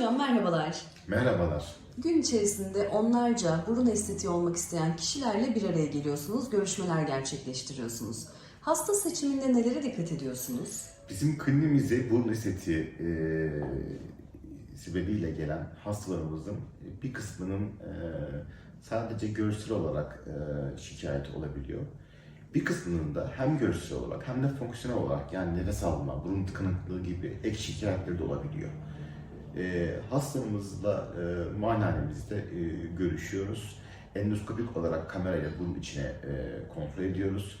Hocam merhabalar. Merhabalar. Gün içerisinde onlarca burun estetiği olmak isteyen kişilerle bir araya geliyorsunuz, görüşmeler gerçekleştiriyorsunuz. Hasta seçiminde nelere dikkat ediyorsunuz? Bizim kliniğimize burun estetiği e, sebebiyle gelen hastalarımızın bir kısmının e, sadece görsel olarak e, şikayet olabiliyor. Bir kısmının da hem görsel olarak hem de fonksiyonel olarak yani nefes alma, burun tıkanıklığı gibi ek şikayetleri de olabiliyor. E, hastamızla e, muayenehanemizde e, görüşüyoruz. Endoskopik olarak kamerayla burun içine e, kontrol ediyoruz.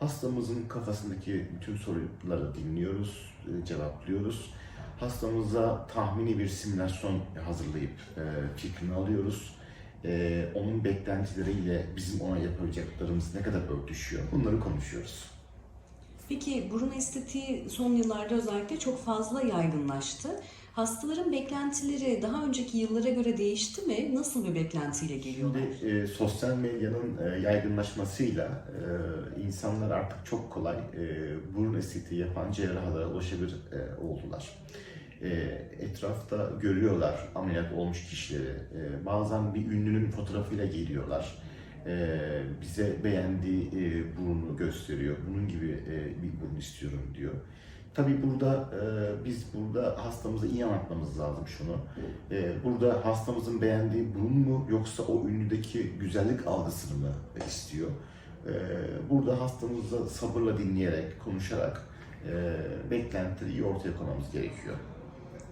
Hastamızın kafasındaki bütün soruları dinliyoruz, e, cevaplıyoruz. Hastamıza tahmini bir simülasyon hazırlayıp e, fikrini alıyoruz. E, onun beklentileriyle bizim ona yapacaklarımız ne kadar örtüşüyor bunları konuşuyoruz. Peki burun estetiği son yıllarda özellikle çok fazla yaygınlaştı. Hastaların beklentileri daha önceki yıllara göre değişti mi? Nasıl bir beklentiyle geliyorlar? Şimdi e, sosyal medyanın e, yaygınlaşmasıyla e, insanlar artık çok kolay e, burun estetiği yapan cerrahlara ulaşabilir e, oldular. E, etrafta görüyorlar ameliyat olmuş kişileri. E, bazen bir ünlünün fotoğrafıyla geliyorlar. E, bize beğendiği e, burunu gösteriyor. Bunun gibi e, bir burun istiyorum diyor. Tabii burada e, biz burada hastamıza iyi anlatmamız lazım şunu. E, burada hastamızın beğendiği burun mu yoksa o ünlüdeki güzellik algısını mı istiyor? Burada hastamızla sabırla dinleyerek, konuşarak e, beklentileri iyi ortaya koymamız gerekiyor.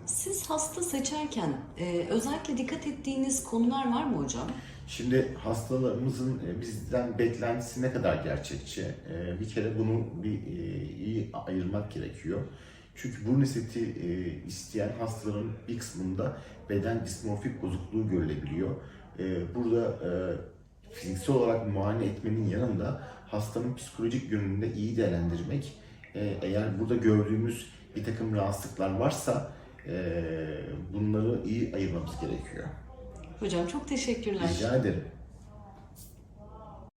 Siz hasta seçerken e, özellikle dikkat ettiğiniz konular var mı hocam? Şimdi hastalarımızın e, bizden beklentisi ne kadar gerçekçi? E, Bir kere bunu bir e, iyi ayırmak gerekiyor. Çünkü burun estetiği e, isteyen hastaların bir kısmında beden dismorfik bozukluğu görülebiliyor. E, Burada e, fiziksel olarak muayene etmenin yanında hastanın psikolojik yönünde iyi değerlendirmek, e, eğer burada gördüğümüz bir takım rahatsızlıklar varsa bunları iyi ayırmamız gerekiyor. Hocam çok teşekkürler. Rica ederim.